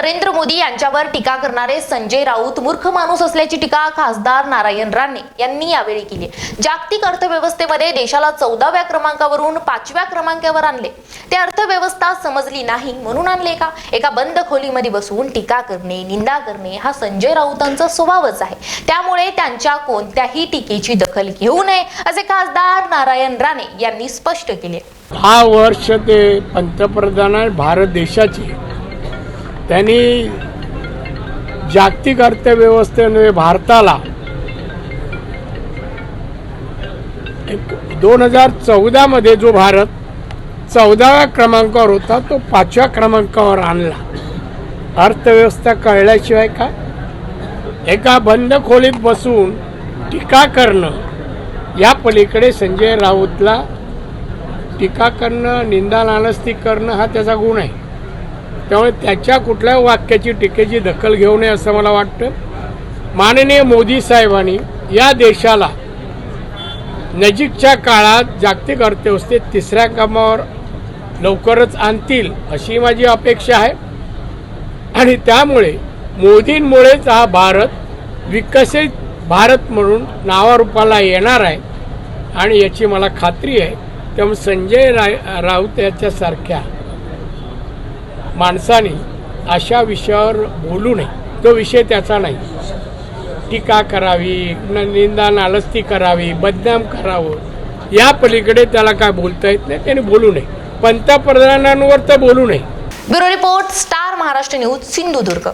नरेंद्र मोदी यांच्यावर टीका करणारे संजय राऊत मूर्ख माणूस असल्याची टीका खासदार नारायण राणे यांनी यावेळी केली. जागतिक अर्थव्यवस्थेमध्ये देशाला चौदाव्या क्रमांकावरून पाचव्या क्रमांकावर आणले. ते अर्थव्यवस्था समजली नाही म्हणून आणले का? एका बंद खोलीमध्ये बसून टीका करणे निंदा करणे हा संजय राऊतांचा स्वभावच आहे. त्यामुळे त्यांच्या कोणत्याही टीकेची दखल घेऊ नये असे खासदार नारायण राणे यांनी स्पष्ट केले. दहा वर्ष ते पंतप्रधान आहे भारत देशाचे. त्यांनी जागतिक अर्थव्यवस्थेने भारताला एक दोन हजार चौदामध्ये जो भारत चौदाव्या क्रमांकावर होता तो पाचव्या क्रमांकावर आणला. अर्थव्यवस्था कळल्याशिवाय काय एका बंद खोलीत बसून टीका करणं या पलीकडे संजय राऊतला टीका करणं निंदा नानस्ती करणं हा त्याचा गुण आहे. त्यामुळे त्याच्या कुठल्या वाक्याची टीकेची दखल घेऊ नये असं मला वाटतं. माननीय मोदी साहेबांनी या देशाला नजीकच्या काळात जागतिक अर्थव्यवस्थेत तिसऱ्या क्रमावर लवकरच आणतील अशी माझी अपेक्षा आहे. आणि त्यामुळे मोदींमुळेच हा भारत विकसित भारत म्हणून नावारूपाला येणार आहे. आणि याची मला खात्री आहे. त्यामुळे संजय राय राऊत याच्यासारख्या माणसाने अशा विषयावर बोलू नये. तो विषय त्याचा नाही. टीका करावी निंदा नालस्ती करावी बदनाम करावं. या पलीकडे त्याला काय बोलता येत नाही त्याने बोलू नये. पंतप्रधानांवर तर बोलू नये. Bureau report star Maharashtra news Sindhudurg.